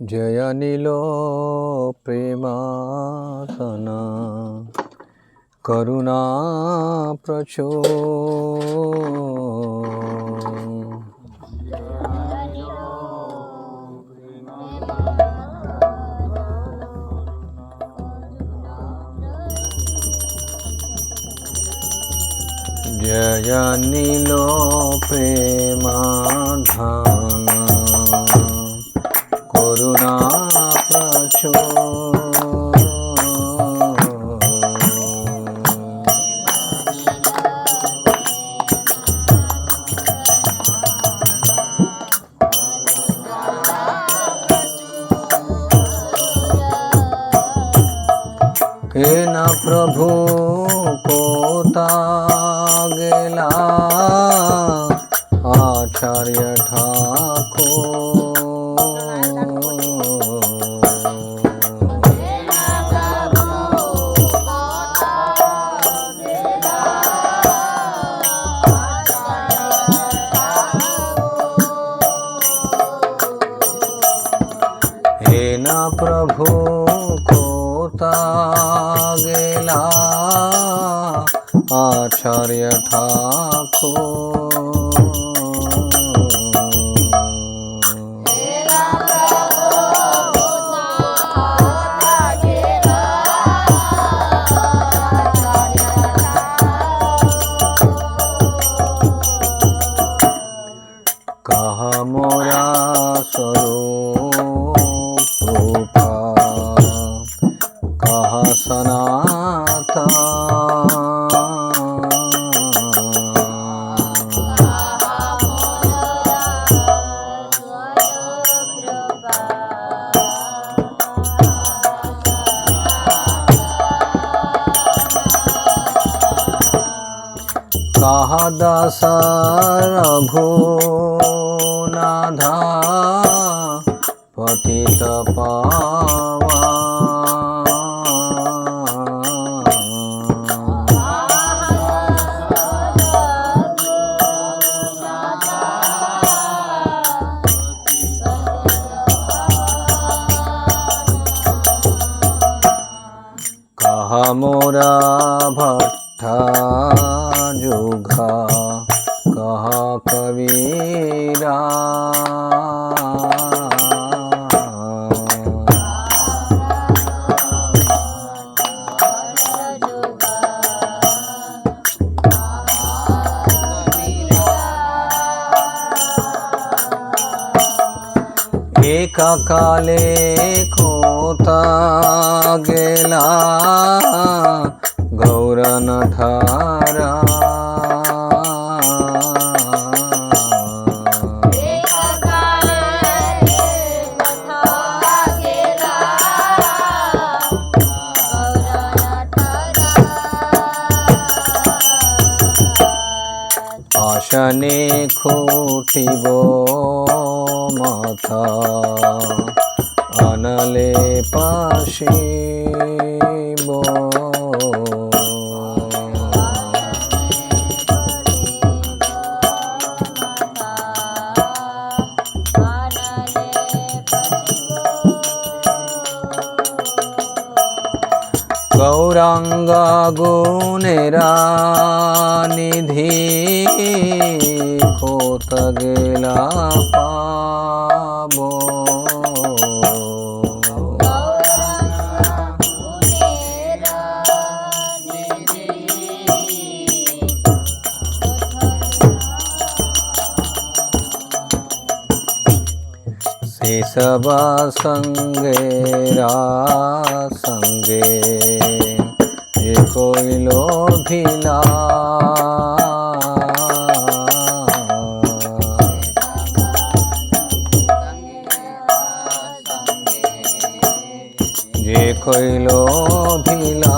జయనిలో ప్రేమాసన కరుణా ప్రచో জয় নীল প্রেমাধান করুণা প্রচুর প্রভু た。কাকালে খোতা গেলা। গৌরণ ধারা আসনে খুঁটিব। মাথা আনালে পাশিব গৌরাঙ্গ গুণেরা নিধি খোত গেলা সেসবা সঙ্গে রা সঙ্গে যে কইল ভিলা যে কইল ভিলা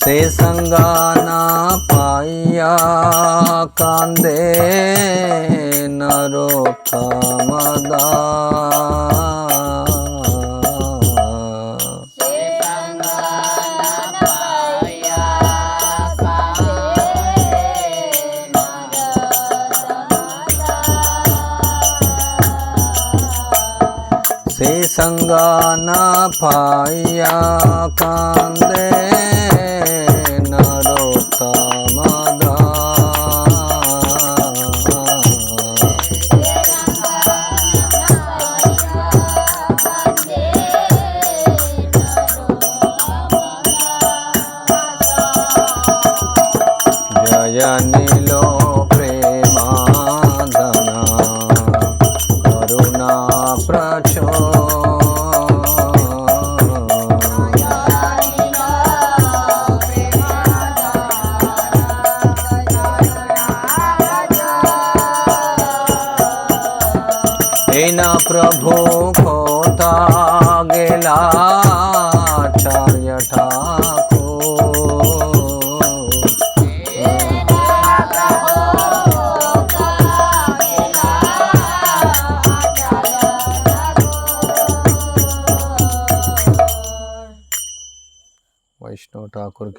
সে সঙ্গানা লইয়া কান্দে নরোত্তমদা সঙ্গ না পাইয়া কান্দে। yani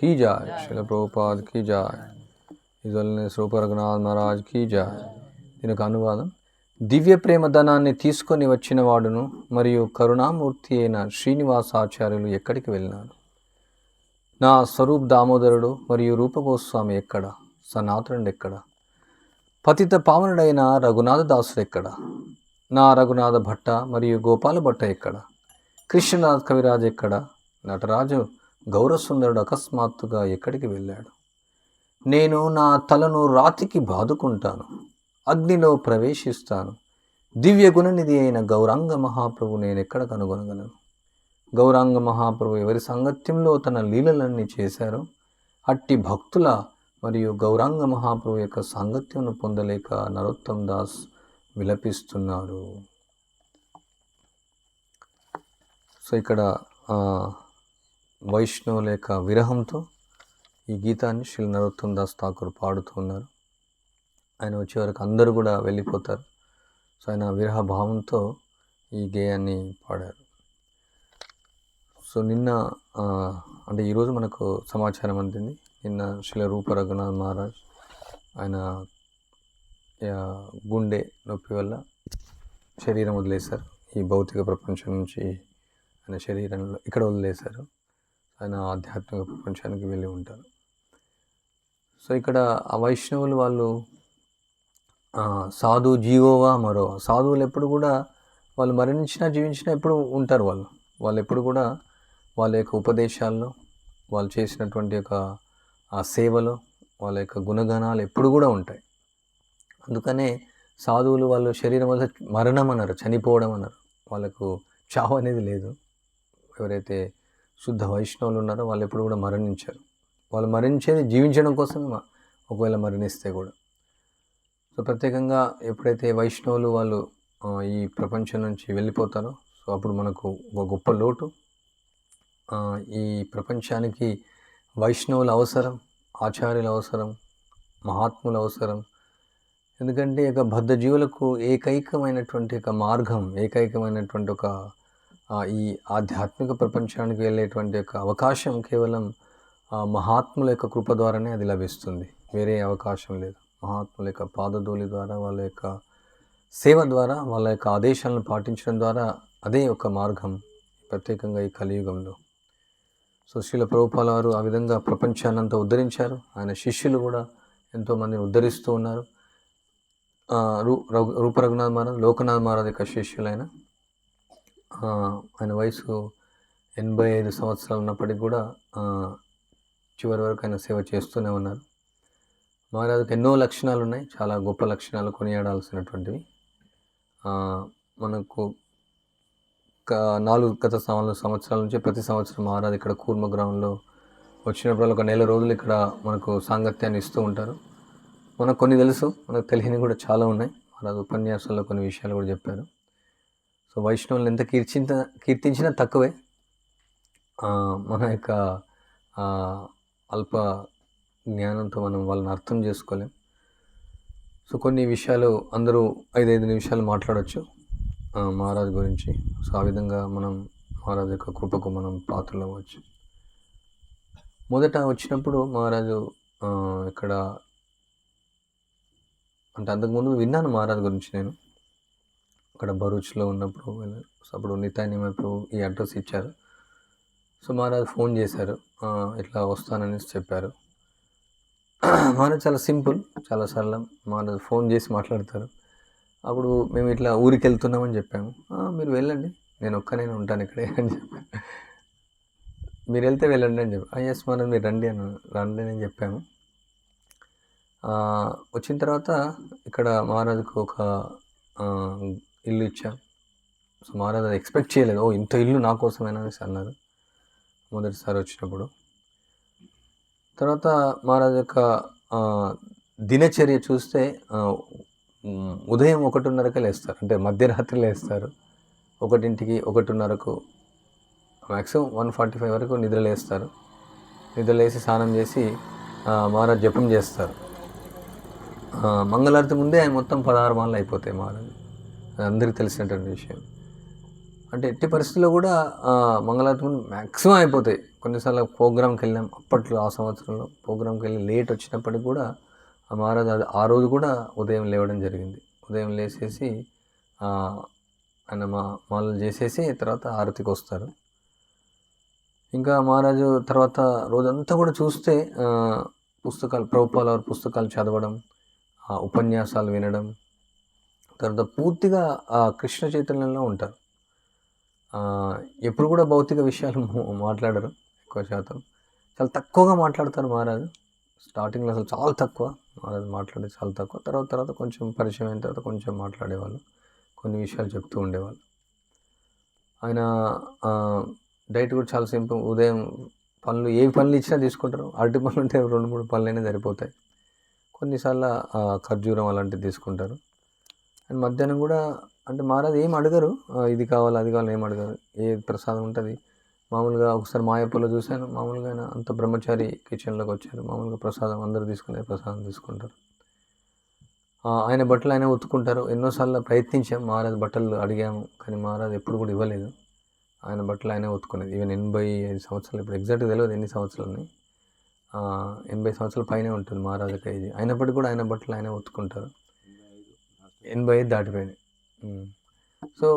की जाए शिल प्रभुपाद की जाए ఇజల్నెస్ రూప రఘునాథ్ మహారాజ్ కీ జాయ్ దీనికి అనువాదం దివ్య ప్రేమధనాన్ని తీసుకొని వచ్చిన వాడును మరియు కరుణామూర్తి అయిన శ్రీనివాసాచార్యులు ఎక్కడికి వెళ్ళినారు నా స్వరూప్ దామోదరుడు మరియు రూపగోస్వామి ఎక్కడ సనాతనుడు ఎక్కడ పతిత పావనుడైన రఘునాథ దాసుడు ఎక్కడ నా రఘునాథ భట్ట మరియు గోపాల భట్ట ఎక్కడ కృష్ణనాథ్ కవిరాజ్ ఎక్కడ నటరాజు గౌరసుందరుడు అకస్మాత్తుగా ఎక్కడికి వెళ్ళాడు? నేను నా తలను రాతికి బాదుకుంటాను అగ్నిలో ప్రవేశిస్తాను. దివ్య గుణనిధి అయిన గౌరాంగ మహాప్రభు నేను ఎక్కడ కనుగొనగలను? గౌరాంగ మహాప్రభు ఎవరి సాంగత్యంలో తన లీలలన్నీ చేశారో అట్టి భక్తుల మరియు గౌరాంగ మహాప్రభు యొక్క సాంగత్యంను పొందలేక నరోత్తమ్ దాస్ విలపిస్తున్నారు. సో ఇక్కడ వైష్ణవుల యొక్క విరహంతో ఈ గీతాన్ని శ్రీ నరోత్తం దాస్ ఠాకూర్ పాడుతూ ఉన్నారు. ఆయన వచ్చే వరకు అందరూ కూడా వెళ్ళిపోతారు. సో ఆయన విరహ భావంతో ఈ గేయాన్ని పాడారు. సో నిన్న అంటే ఈరోజు మనకు సమాచారం అందింది. నిన్న శ్రీ రూప రఘునాథ్ మహారాజ్ ఆయన గుండె నొప్పి వల్ల శరీరం వదిలేశారు. ఈ భౌతిక ప్రపంచం నుంచి ఆయన శరీరంలో ఇక్కడ వదిలేశారు. ఆయన ఆధ్యాత్మిక ప్రపంచానికి వెళ్ళి ఉంటారు. సో ఇక్కడ ఆ వైష్ణవులు వాళ్ళు సాధు జీవోవా మరో సాధువులు ఎప్పుడు కూడా వాళ్ళు మరణించినా జీవించినా ఎప్పుడు ఉంటారు వాళ్ళు. వాళ్ళు ఎప్పుడు కూడా వాళ్ళ యొక్క ఉపదేశాల్లో వాళ్ళు చేసినటువంటి యొక్క ఆ సేవలో వాళ్ళ యొక్క గుణగణాలు ఎప్పుడు కూడా ఉంటాయి. అందుకనే సాధువులు వాళ్ళు శరీరం వల్ల మరణం అన్నారు చనిపోవడం అన్నారు. వాళ్ళకు చావు అనేది లేదు. ఎవరైతే శుద్ధ వైష్ణవులు ఉన్నారో వాళ్ళు ఎప్పుడు కూడా మరణించారు. వాళ్ళు మరణించేది జీవించడం కోసమే మ- ఒకవేళ మరణిస్తే కూడా. సో ప్రత్యేకంగా ఎప్పుడైతే వైష్ణవులు వాళ్ళు ఈ ప్రపంచం నుంచి వెళ్ళిపోతారో సో అప్పుడు మనకు ఒక గొప్ప లోటు. ఈ ప్రపంచానికి వైష్ణవుల అవసరం ఆచార్యుల అవసరం మహాత్ముల అవసరం. ఎందుకంటే ఇక బద్ధ జీవులకు ఏకైకమైనటువంటి ఒక మార్గం ఏకైకమైనటువంటి ఒక ఈ ఆధ్యాత్మిక ప్రపంచానికి వెళ్ళేటువంటి యొక్క అవకాశం కేవలం మహాత్ముల యొక్క కృప ద్వారానే అది లభిస్తుంది. వేరే అవకాశం లేదు. మహాత్ముల యొక్క పాదధూళి ద్వారా వాళ్ళ యొక్క సేవ ద్వారా వాళ్ళ యొక్క ఆదేశాలను పాటించడం ద్వారా అదే ఒక మార్గం ప్రత్యేకంగా ఈ కలియుగంలో. సో శ్రీల ప్రభుపాల వారు ఆ విధంగా ప్రపంచాన్నంతా ఉద్ధరించారు. ఆయన శిష్యులు కూడా ఎంతోమందిని ఉద్ధరిస్తూ ఉన్నారు. రూ రఘు- రూప రఘునాథ్ మహారాజ్ లోకనాథ్ మహారాజ్ యొక్క శిష్యులైన ఆయన వయసు ఎనభై ఐదు సంవత్సరాలు ఉన్నప్పటికీ కూడా చివరి వరకు ఆయన సేవ చేస్తూనే ఉన్నారు. మహారాజుకి ఎన్నో లక్షణాలు ఉన్నాయి చాలా గొప్ప లక్షణాలు కొనియాడాల్సినటువంటివి. మనకు నాలుగు గత నాలుగు సంవత్సరాల నుంచి ప్రతి సంవత్సరం మహారాజు ఇక్కడ కూర్మ గ్రామంలో వచ్చినప్పుడు ఒక నెల రోజులు ఇక్కడ మనకు సాంగత్యాన్ని ఇస్తూ ఉంటారు. మనకు కొన్ని తెలుసు మనకు తెలియని కూడా చాలా ఉన్నాయి. మహారాజు ఉపన్యాసాల్లో కొన్ని విషయాలు కూడా చెప్పారు. సో వైష్ణవులను ఎంత కీర్తించిన కీర్తించినా తక్కువే. మన యొక్క అల్ప జ్ఞానంతో మనం వాళ్ళని అర్థం చేసుకోలేం. సో కొన్ని విషయాలు అందరూ ఐదైదు నిమిషాలు మాట్లాడవచ్చు మహారాజ్ గురించి. సో ఆ విధంగా మనం మహారాజ్ యొక్క కృపకు మనం పాత్రలు అవ్వచ్చు మొదట వచ్చినప్పుడు మహారాజు ఇక్కడ అంటే అంతకుముందు విన్నాను మహారాజ్ గురించి నేను. అక్కడ భరూచ్లో ఉన్నప్పుడు అప్పుడు నితానిమ ప్రభు ఈ అడ్రస్ ఇచ్చారు. సో మహారాజ్ ఫోన్ చేశారు. ఇట్లా వస్తానని చెప్పారు. మహారాజ్ చాలా సింపుల్ చాలా సరళం. మహారాజ్ ఫోన్ చేసి మాట్లాడతారు. అప్పుడు మేము ఇట్లా ఊరికి వెళ్తున్నామని చెప్పాము. మీరు వెళ్ళండి. నేను ఒక్కనే ఉంటాను ఇక్కడే అని చెప్పాను మీరు వెళ్తే వెళ్ళండి అని చెప్పి ఎస్ మనం మీరు రండి అని రండి అని చెప్పాము. వచ్చిన తర్వాత ఇక్కడ మహారాజుకు ఒక ఇల్లు ఇచ్చా. సో మహారాజ్ అది ఎక్స్పెక్ట్ చేయలేదు. ఓ ఇంత ఇల్లు నా కోసమేనా? అనేసి అన్నారు. మొదటిసారి వచ్చినప్పుడు. తర్వాత మహారాజు యొక్క దినచర్య చూస్తే ఉదయం ఒకటిన్నరకే లేస్తారు. అంటే మధ్యరాత్రి లేస్తారు. ఒకటింటికి ఒకటిన్నరకు మ్యాక్సిమం వన్ ఫార్టీ ఫైవ్ వరకు నిద్ర లేస్తారు. నిద్ర లేసి స్నానం చేసి మహారాజ్ జపం చేస్తారు. మంగళారతి ముందే ఆయన మొత్తం పదహారు మాలలు అయిపోతాయి మహారాజ్ అందరికీ తెలిసినటువంటి విషయం. అంటే ఎట్టి పరిస్థితుల్లో కూడా మంగళవారం మ్యాక్సిమం అయిపోతాయి. కొన్నిసార్లు ప్రోగ్రామ్కి వెళ్ళాం అప్పట్లో ఆ సంవత్సరంలో ప్రోగ్రామ్కి వెళ్ళి లేట్ వచ్చినప్పటికి కూడా ఆ మహారాజు అది ఆ రోజు కూడా ఉదయం లేవడం జరిగింది. ఉదయం లేచేసి ఆయన మా మాలలు చేసేసి తర్వాత ఆరతికి వస్తారు. ఇంకా మహారాజు తర్వాత రోజంతా కూడా చూస్తే పుస్తకాలు ప్రభుపాల పుస్తకాలు చదవడం ఉపన్యాసాలు వినడం తర్వాత పూర్తిగా కృష్ణ చైతన్యంలో ఉంటారు. ఎప్పుడు కూడా భౌతిక విషయాలు మాట్లాడరు ఎక్కువ శాతం. చాలా తక్కువగా మాట్లాడతారు మహారాజు. స్టార్టింగ్లో అసలు చాలా తక్కువ. మహారాజు మాట్లాడేది చాలా తక్కువ. తర్వాత తర్వాత కొంచెం పరిచయం అయిన తర్వాత కొంచెం మాట్లాడేవాళ్ళు. కొన్ని విషయాలు చెప్తూ ఉండేవాళ్ళు. ఆయన డైట్ కూడా చాలా సింపుల్. ఉదయం పనులు ఏ పనులు ఇచ్చినా తీసుకుంటారు. అరటి పనులు ఉంటే రెండు మూడు పనులైనా సరిపోతాయి. కొన్నిసార్లు ఖర్జూరం అలాంటివి తీసుకుంటారు. అండ్ మధ్యాహ్నం కూడా అంటే మహారాజ్ ఏం అడగరు. ఇది కావాలి అది కావాలి ఏం అడగరు. ఏ ప్రసాదం ఉంటుంది. మామూలుగా ఒకసారి మాయప్పలో చూశాను. మామూలుగా ఆయన అంత బ్రహ్మచారి కిచెన్లోకి వచ్చారు. మామూలుగా ప్రసాదం అందరూ తీసుకునే ప్రసాదం తీసుకుంటారు. ఆయన బట్టలు ఆయన ఉతుకుంటారు ఎన్నోసార్లు ప్రయత్నించాం. మహారాజ్ బట్టలు అడిగాము కానీ మహారాజ్ ఎప్పుడు కూడా ఇవ్వలేదు. ఆయన బట్టలు ఆయనే ఉతుకునేది ఈవెన్ ఎనభై ఐదు సంవత్సరాలు ఇప్పుడు ఎగ్జాక్ట్గా తెలియదు ఎన్ని సంవత్సరాలని. ఎనభై సంవత్సరాల పైనే ఉంటుంది మహారాజు ఏజ్ అయినప్పటికీ కూడా ఆయన బట్టలు ఆయనే ఉతుకుంటారు ఎనభై ఐదు దాటిపోయింది. సో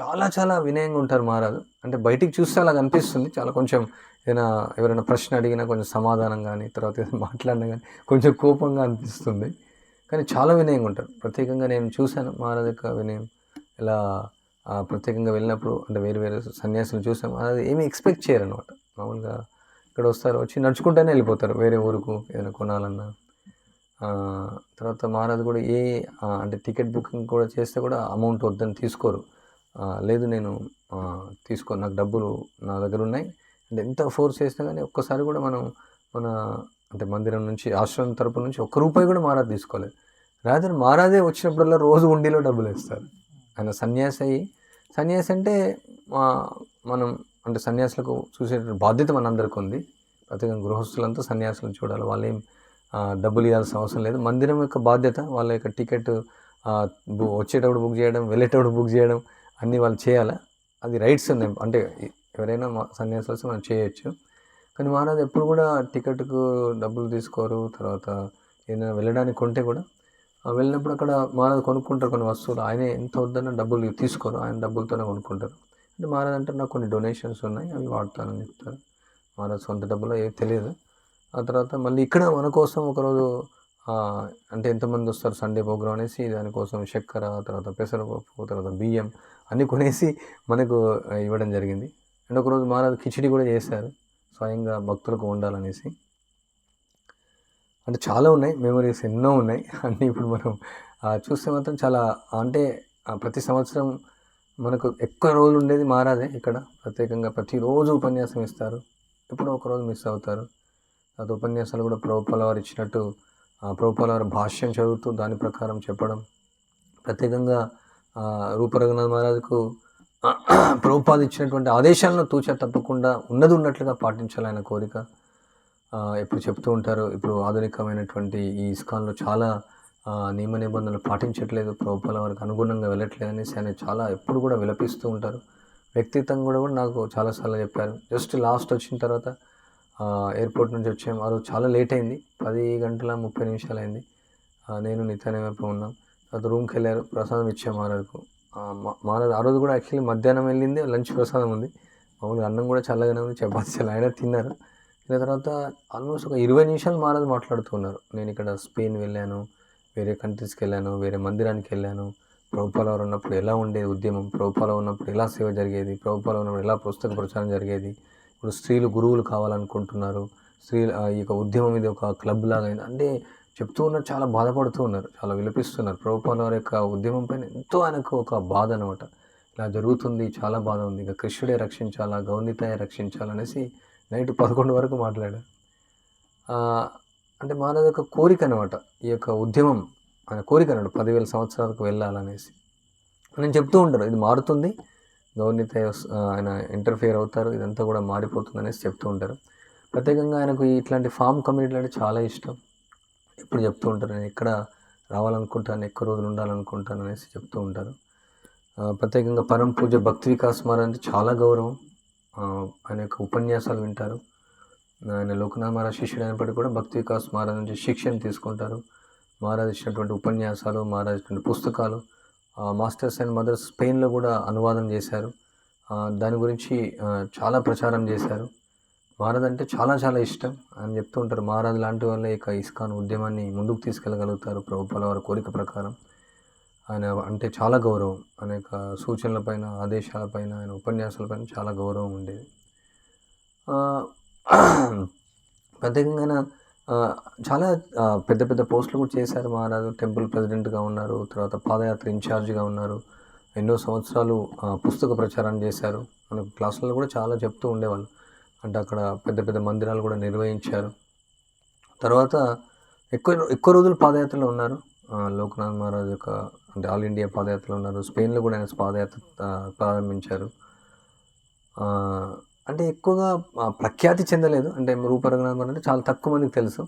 చాలా చాలా వినయంగా ఉంటారు మహారాజు. అంటే బయటికి చూస్తే అలా కనిపిస్తుంది చాలా కొంచెం ఏదైనా ఎవరైనా ప్రశ్న అడిగినా కొంచెం సమాధానం కానీ తర్వాత ఏదైనా మాట్లాడినా కానీ కొంచెం కోపంగా అనిపిస్తుంది. కానీ చాలా వినయంగా ఉంటారు. ప్రత్యేకంగా నేను చూశాను మహారాజు యొక్క వినయం. ఇలా ప్రత్యేకంగా వెళ్ళినప్పుడు అంటే వేరు వేరు సన్యాసులు చూసాం అది ఏమీ ఎక్స్పెక్ట్ చేయరు అనమాట మామూలుగా ఇక్కడ వస్తారు వచ్చి నడుచుకుంటూనే వెళ్ళిపోతారు. వేరే ఊరుకు ఏదైనా కొనాలన్నా. తర్వాత మహారాజ్ కూడా ఏ అంటే టికెట్ బుకింగ్ కూడా చేస్తే కూడా అమౌంట్ వద్దని తీసుకోరు. లేదు నేను తీసుకో నాకు డబ్బులు నా దగ్గర ఉన్నాయి. అంటే ఎంత ఫోర్స్ చేసినా కానీ ఒక్కసారి కూడా మనం మన అంటే మందిరం నుంచి ఆశ్రమం తరపు నుంచి ఒక్క రూపాయి కూడా మహారాజ్ తీసుకోలేదు. రాజు మహారాజే వచ్చినప్పుడల్లా రోజు ఉండిలో డబ్బులు ఇస్తారు ఆయన సన్యాసి అయ్యి సన్యాసి అంటే మా మనం అంటే సన్యాసులకు చూసే బాధ్యత మనందరికీ ఉంది ప్రత్యేకంగా గృహస్థులంతా సన్యాసులను చూడాలి. వాళ్ళు ఏం డబ్బులు ఇవ్వాల్సిన అవసరం లేదు. మందిరం యొక్క బాధ్యత వాళ్ళ యొక్క టికెట్ బు- వచ్చేటప్పుడు బుక్ చేయడం వెళ్ళేటప్పుడు బుక్ చేయడం అన్నీ వాళ్ళు చేయాలి? అది రైట్స్ ఉన్నాయి. అంటే ఎవరైనా మా వస్తే మనం చేయొచ్చు. కానీ మహారాజ్ ఎప్పుడు కూడా టికెట్కు డబ్బులు తీసుకోరు. తర్వాత ఏదైనా వెళ్ళడానికి కొంటే కూడా వెళ్ళినప్పుడు అక్కడ మహారాజ్ కొనుక్కుంటారు కొన్ని వస్తువులు. ఆయనే ఎంత వద్దన్నా డబ్బులు తీసుకోరు. ఆయన డబ్బులతోనే కొనుక్కుంటారు. అంటే మహారాజ్ అంటే నాకు కొన్ని డొనేషన్స్ ఉన్నాయి అవి వాడతానని చెప్తారు. మహారాజ్ సొంత డబ్బులో ఏం తెలియదు. ఆ తర్వాత మళ్ళీ ఇక్కడ మన కోసం ఒకరోజు అంటే ఎంతమంది వస్తారు సండే ప్రోగ్రామ్ అనేసి దానికోసం చక్కెర తర్వాత పెసరపప్పు తర్వాత బియ్యం అన్నీ కొనేసి మనకు ఇవ్వడం జరిగింది. అండ్ ఒకరోజు మహారాజు కిచిడి కూడా చేశారు స్వయంగా భక్తులకు వండాలనేసి. అంటే చాలా ఉన్నాయి మెమరీస్ ఎన్నో ఉన్నాయి. అన్నీ ఇప్పుడు మనం చూస్తే మాత్రం చాలా అంటే ప్రతి సంవత్సరం మనకు ఎక్కువ రోజులు ఉండేది మహారాజే ఇక్కడ. ప్రత్యేకంగా ప్రతిరోజు ఉపన్యాసం ఇస్తారు. ఎప్పుడో ఒకరోజు మిస్ అవుతారు. గత ఉపన్యాసాలు కూడా ప్రభుపాల వారు ఇచ్చినట్టు ఆ, ప్రభుపాల వారి భాష్యం చదువుతూ దాని ప్రకారం చెప్పడం. ప్రత్యేకంగా రూపరఘునాథ్ మహారాజుకు ప్రభుపాద ఇచ్చినటువంటి ఆదేశాలను తూచా తప్పకుండా ఉన్నది ఉన్నట్లుగా పాటించాలన్న కోరిక ఎప్పుడు చెప్తూ ఉంటారు. ఇప్పుడు ఆధునికమైనటువంటి ఈ ఇస్కాన్లో చాలా నియమ నిబంధనలు పాటించట్లేదు. ప్రభుపాల వారికి అనుగుణంగా వెళ్ళట్లేదు అనేసి ఆయన చాలా ఎప్పుడు కూడా విలపిస్తూ ఉంటారు. వ్యక్తిత్వం కూడా కూడా నాకు చాలాసార్లు చెప్పారు. జస్ట్ లాస్ట్ వచ్చిన తర్వాత ఎయిర్పోర్ట్ నుంచి వచ్చాము ఆ రోజు చాలా లేట్ అయింది. పది గంటల ముప్పై నిమిషాలు అయింది. నేను నిత్యానే వైపు ఉన్నాం. తర్వాత రూమ్కి వెళ్ళారు. ప్రసాదం ఇచ్చాం మహారాజుకు మా- మహారాజు ఆ రోజు కూడా యాక్చువల్లీ మధ్యాహ్నం వెళ్ళింది లంచ్ ప్రసాదం ఉంది. మామూలుగా అన్నం కూడా చల్లగానే ఉంది చపాతి చల్ల ఆయన తిన్నారు. తిన్న తర్వాత ఆల్మోస్ట్ ఒక ఇరవై నిమిషాలు మహారాజు మాట్లాడుతున్నారు నేను ఇక్కడ స్పెయిన్ వెళ్ళాను వేరే కంట్రీస్కి వెళ్ళాను వేరే మందిరానికి వెళ్ళాను. ప్రభుపాల ఉన్నప్పుడు ఎలా ఉండేది ఉద్యమం? ప్రభుపాల ఉన్నప్పుడు ఎలా సేవ జరిగేది? ప్రభుపాల ఉన్నప్పుడు ఎలా పుస్తక ప్రచారం జరిగేది? ఇప్పుడు స్త్రీలు గురువులు కావాలనుకుంటున్నారు. స్త్రీ ఈ యొక్క ఉద్యమం ఇది ఒక క్లబ్ లాగా అయింది అంటే చెప్తూ ఉన్నారు చాలా బాధపడుతూ ఉన్నారు చాలా విలపిస్తున్నారు. ప్రభుపాల వారి యొక్క ఉద్యమం పైన ఎంతో ఆయనకు ఒక బాధ అనమాట ఇలా జరుగుతుంది చాలా బాధ ఉంది. ఇంకా కృష్ణుడే రక్షించాలా గౌనితాయ రక్షించాలనేసి నైట్ పదకొండు వరకు మాట్లాడారు. అంటే మానవ యొక్క కోరిక అనమాట ఈ యొక్క ఉద్యమం ఆయన కోరిక అన్నాడు పదివేల సంవత్సరాలకు వెళ్ళాలనేసి. నేను చెప్తూ ఉంటారు ఇది మారుతుంది. గౌనిత ఆయన ఇంటర్ఫియర్ అవుతారు ఇదంతా కూడా మారిపోతుందనేసి చెప్తూ ఉంటారు. ప్రత్యేకంగా ఆయనకు ఇట్లాంటి ఫామ్ కమ్యూనిటీలు అంటే చాలా ఇష్టం. ఎప్పుడు చెప్తూ ఉంటారు నేను ఎక్కడ రావాలనుకుంటాను ఎక్కువ రోజులు ఉండాలనుకుంటాను అనేసి చెప్తూ ఉంటారు. ప్రత్యేకంగా పరం పూజ భక్తి వికాస్ మార్ అంటే చాలా గౌరవం. ఆయన యొక్క ఉపన్యాసాలు వింటారు. ఆయన లోకనాథ్ మహారాజ్ శిష్యుడు అయినప్పటికీ కూడా భక్తి వికాస్ మహారాజ్ నుంచి శిక్షణ తీసుకుంటారు. మహారాజ్ ఇచ్చినటువంటి ఉపన్యాసాలు మహారాజ్ ఇచ్చినటువంటి పుస్తకాలు మాస్టర్స్ అండ్ మదర్స్ స్పెయిన్లో కూడా అనువాదం చేశారు. దాని గురించి చాలా ప్రచారం చేశారు. మహారాజ్ అంటే చాలా చాలా ఇష్టం అని చెప్తూ ఉంటారు. మహారాజ్ లాంటి వాళ్ళే ఇక ఇస్కాన్ ఉద్యమాన్ని ముందుకు తీసుకెళ్ళగలుగుతారు ప్రభుత్వాల వారి కోరిక ప్రకారం. ఆయన అంటే చాలా గౌరవం. అనేక సూచనలపైన ఆదేశాలపైన ఆయన ఉపన్యాసాలపైన చాలా గౌరవం ఉండేది. ప్రత్యేకంగా చాలా పెద్ద పెద్ద పోస్టులు కూడా చేశారు మహారాజు. టెంపుల్ ప్రెసిడెంట్గా ఉన్నారు తర్వాత పాదయాత్ర ఇన్ఛార్జ్గా ఉన్నారు. ఎన్నో సంవత్సరాలు పుస్తక ప్రచారం చేశారు. మనకు క్లాసులలో కూడా చాలా చెప్తూ ఉండేవాళ్ళు. అంటే అక్కడ పెద్ద పెద్ద మందిరాలు కూడా నిర్వహించారు. తర్వాత ఎక్కువ ఎక్కువ రోజులు పాదయాత్రలో ఉన్నారు. లోక్నాథ్ లోకనాథ్ మహారాజ్ యొక్క అంటే ఆల్ ఇండియా పాదయాత్రలో ఉన్నారు. స్పెయిన్లో కూడా ఆయన పాదయాత్ర ప్రారంభించారు. అంటే ఎక్కువగా ప్రఖ్యాతి చెందలేదు. అంటే రూపరంగనాథ్ అంటే చాలా తక్కువ మందికి తెలుసు.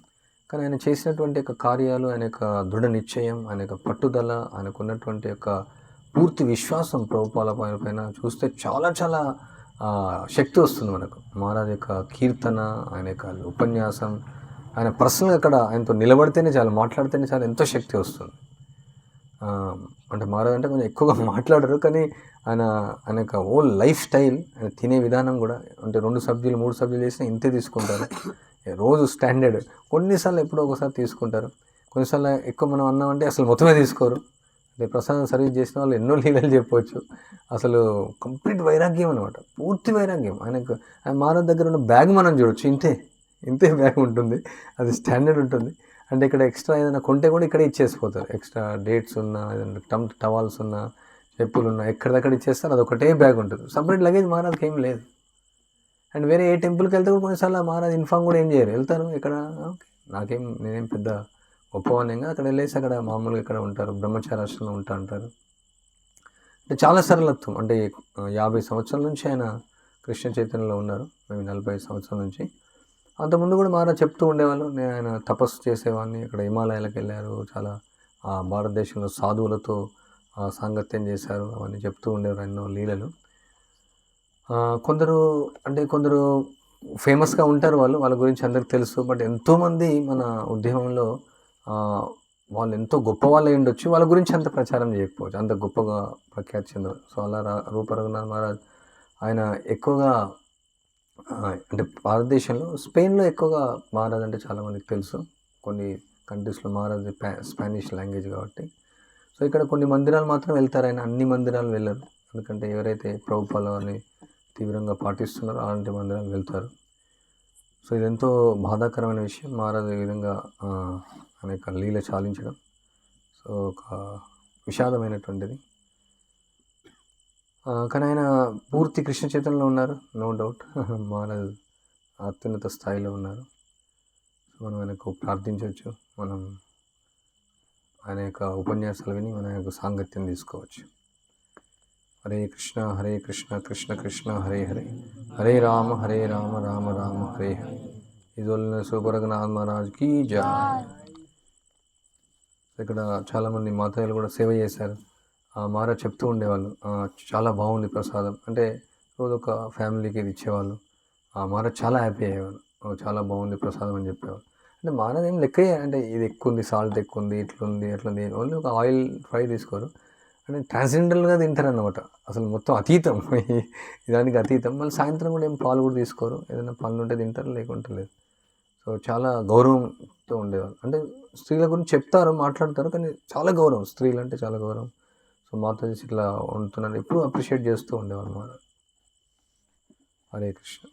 కానీ ఆయన చేసినటువంటి యొక్క కార్యాలు ఆయన యొక్క దృఢ నిశ్చయం ఆయన యొక్క పట్టుదల ఆయనకు ఉన్నటువంటి యొక్క పూర్తి విశ్వాసం ప్రభుపాల పైన చూస్తే చాలా చాలా శక్తి వస్తుంది మనకు. మహారాజ్ యొక్క కీర్తన ఆయన యొక్క ఉపన్యాసం ఆయన పర్సనల్గా అక్కడ ఆయనతో నిలబడితేనే చాలు మాట్లాడితేనే చాలు ఎంతో శక్తి వస్తుంది. అంటే మహారాజ్ అంటే కొంచెం ఎక్కువగా మాట్లాడరు. కానీ ఆయన ఆయన యొక్క ఓల్ లైఫ్ స్టైల్ ఆయన తినే విధానం కూడా అంటే రెండు సబ్జీలు మూడు సబ్జీలు చేసినా ఇంతే తీసుకుంటారు. రోజు స్టాండర్డ్ కొన్నిసార్లు ఎప్పుడో ఒకసారి తీసుకుంటారు. కొన్నిసార్లు ఎక్కువ మనం అన్నామంటే అసలు మొత్తమే తీసుకోరు. అంటే ప్రసాదం సర్వీస్ చేసిన వాళ్ళు ఎన్నో లీలలు చెప్పవచ్చు అసలు కంప్లీట్ వైరాగ్యం అనమాట పూర్తి వైరాగ్యం. ఆయనకు ఆయన మహారాజ్ దగ్గర ఉన్న బ్యాగ్ మనం చూడొచ్చు. ఇంతే. ఇంతే బ్యాగ్ ఉంటుంది. అది స్టాండర్డ్ ఉంటుంది. అంటే ఇక్కడ ఎక్స్ట్రా ఏదైనా కొంటే కూడా ఇక్కడే ఇచ్చేసిపోతారు. ఎక్స్ట్రా డేట్స్ ఉన్నా ఏదైనా టమ్ టవాల్స్ ఉన్నా చెప్పులు ఉన్నా ఎక్కడిదక్కడ ఇచ్చేస్తారు. అది ఒకటే బ్యాగ్ ఉంటుంది. సపరేట్ లగేజ్ మహారాజ్కి ఏం లేదు. అండ్ వేరే ఏ టెంపుల్కి వెళ్తే కూడా కొన్నిసార్లు మహారాజ్ ఇన్ఫామ్ కూడా ఏం చేయరు. వెళ్తారు ఇక్కడ ఓకే. నాకేం నేనేం పెద్ద గొప్పవాన్ని అక్కడ వెళ్ళేసి అక్కడ మామూలుగా ఇక్కడ ఉంటారు. బ్రహ్మచారాశ్రంలో ఉంటా అంటారు. అంటే చాలా సరళత్వం. అంటే యాభై సంవత్సరాల నుంచి ఆయన కృష్ణ చైతన్యలో ఉన్నారు. మేము నలభై సంవత్సరాల నుంచి. అంతకుముందు కూడా మహారాజ్ చెప్తూ ఉండేవాళ్ళు. నేను ఆయన తపస్సు చేసేవాడిని. ఇక్కడ హిమాలయాలకు వెళ్ళారు. చాలా ఆ, భారతదేశంలో సాధువులతో సాంగత్యం చేశారు. అవన్నీ చెప్తూ ఉండేవారు ఎన్నో లీలలు. కొందరు అంటే కొందరు ఫేమస్గా ఉంటారు వాళ్ళు. వాళ్ళ గురించి అందరికి తెలుసు. బట్ ఎంతోమంది మన ఉద్యమంలో వాళ్ళు ఎంతో గొప్ప వాళ్ళు ఉండొచ్చు. వాళ్ళ గురించి అంత ప్రచారం చేయకపోవచ్చు. అంత గొప్పగా ప్రఖ్యాతి చెందరు. సో అలా రా రూప రఘునాథ్ మహారాజ్ ఆయన ఎక్కువగా అంటే భారతదేశంలో స్పెయిన్లో ఎక్కువగా మహారాజ్ అంటే చాలామందికి తెలుసు. కొన్ని కంట్రీస్లో మహారాజ్ స్పానిష్ లాంగ్వేజ్ కాబట్టి. సో ఇక్కడ కొన్ని మందిరాలు మాత్రం వెళ్తారు. ఆయన అన్ని మందిరాలు వెళ్ళరు. ఎందుకంటే ఎవరైతే ప్రభుపాలని తీవ్రంగా పాటిస్తున్నారో అలాంటి మందిరాలు వెళ్తారు. సో ఇదెంతో బాధాకరమైన విషయం. మహారాజ్ ఈ విధంగా అనేక లీల చాలించడం. సో ఒక విషాదమైనటువంటిది. కానీ ఆయన పూర్తి కృష్ణ చైతన్యంలో ఉన్నారు. నో డౌట్ మహారాజ్ అత్యున్నత స్థాయిలో ఉన్నారు. సో మనం ఆయనకు ప్రార్థించవచ్చు. మనం ఆయన యొక్క ఉపన్యాసాలు విని మన యొక్క సాంగత్యం తీసుకోవచ్చు. హరే కృష్ణ హరే కృష్ణ కృష్ణ కృష్ణ హరే హరే. హరే రామ హరే రామ రామ రామ హరే హరే. ఇదొల్లిన సూపరగనాథ్ మహారాజ్కి జా. ఇక్కడ చాలామంది మాతయ్యలు కూడా సేవ చేశారు. ఆ మారా చెప్తూ ఉండేవాళ్ళు. చాలా బాగుంది ప్రసాదం. అంటే రోజు ఒక ఫ్యామిలీకి ఇది ఇచ్చేవాళ్ళు. ఆ మార చాలా హ్యాపీ అయ్యేవాళ్ళు. చాలా బాగుంది ప్రసాదం అని చెప్పేవాళ్ళు. అంటే మానది ఏం లెక్క అంటే ఇది ఎక్కువ ఉంది సాల్ట్ ఎక్కువ ఉంది ఇట్లుంది అట్లుంది ఓన్లీ ఒక ఆయిల్ ఫ్రై తీసుకోరు. అంటే ట్రాన్సెండల్గా తింటారన్నమాట. అసలు మొత్తం అతీతం. దానికి అతీతం. మళ్ళీ సాయంత్రం కూడా ఏం పాలు కూడా తీసుకోరు. ఏదైనా పనులు ఉంటే తింటారు లేకుంటే లేదు. సో చాలా గౌరవంతో ఉండేవాళ్ళు. అంటే స్త్రీల గురించి చెప్తారు మాట్లాడతారు కానీ చాలా గౌరవం. స్త్రీలు అంటే చాలా గౌరవం. సో మాతో ఇట్లా ఉంటున్నాను. ఎప్పుడు అప్రిషియేట్ చేస్తూ ఉండేవాళ్ళు మా హరే కృష్ణ.